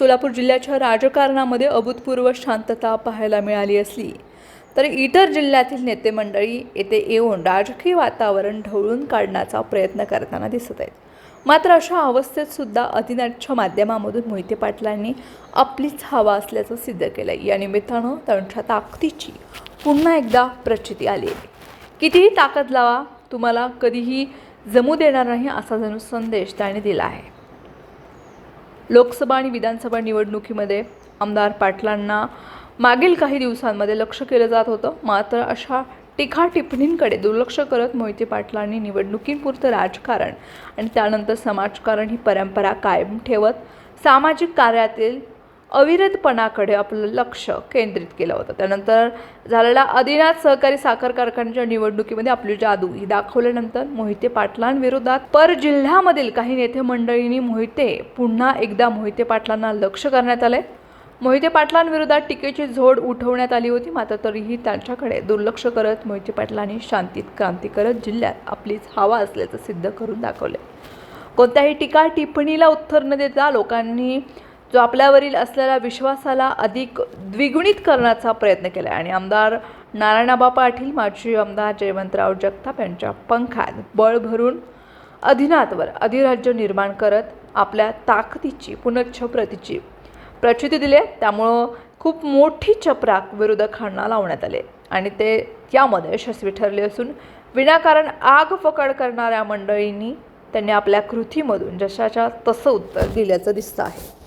सोलापूर जिल्ह्याच्या राजकारणामध्ये अभूतपूर्व शांतता पाहायला मिळाली असली तर इतर जिल्ह्यातील नेते मंडळी येथे येऊन राजकीय वातावरण ढवळून काढण्याचा प्रयत्न करताना दिसत आहेत. मात्र अशा अवस्थेत सुद्धा अधिनाथच्या माध्यमामधून मोहिते पाटलांनी आपलीच हवा असल्याचं सिद्ध केलं या निमित्तानं त्यांच्या ताकदीची पुन्हा एकदा प्रचिती आली आहे. कितीही ताकद लावा तुम्हाला कधीही जमू देणार नाही असा जणू संदेश त्याने दिला आहे. लोकसभा आणि विधानसभा निवडणुकीमध्ये आमदार पाटलांना मागील काही दिवसांमध्ये लक्ष केलं जात होतं. मात्र अशा टीका टिप्पणींकडे दुर्लक्ष करत मोहिते पाटलांनी निवडणुकीपुरतं राजकारण आणि त्यानंतर समाजकारण ही परंपरा कायम ठेवत सामाजिक कार्यातील अविरतपणाकडे आपलं लक्ष केंद्रित केलं होतं. त्यानंतर झालेला आदिनाथ सहकारी साखर कारखान्याच्या निवडणुकीमध्ये आपली जादू ही दाखवल्यानंतर मोहिते पाटलांविरोधात पर जिल्ह्यामधील काही नेते मंडळींनी मोहिते पुन्हा एकदा मोहिते पाटलांना लक्ष करण्यात आले मोहिते पाटलांविरोधात टीकेची झोड उठवण्यात आली होती मात्र तरीही त्यांच्याकडे दुर्लक्ष करत मोहिते पाटलांनी शांतीत क्रांती करत जिल्ह्यात आपलीच हवा असल्याचं सिद्ध करून दाखवले कोणत्याही टीका टिप्पणीला उत्तर न देता लोकांनी जो आपल्यावरील असलेल्या विश्वासाला अधिक द्विगुणित करण्याचा प्रयत्न केला आणि आमदार नारायणाबा पाटील माजी आमदार जयवंतराव जगताप यांच्या पंखात बळ भरून अधिनाथवर अधिराज्य निर्माण करत आपल्या ताकदीची पुनच्छ प्रतीची प्रचिती दिले त्यामुळं खूप मोठी चपराक विरोधकांना लावण्यात आले आणि ते यामध्ये यशस्वी ठरले असून विनाकारण आग फकड करणाऱ्या मंडळींनी त्यांनी आपल्या कृतीमधून जशाच्या तसं उत्तर दिल्याचं दिसतं आहे.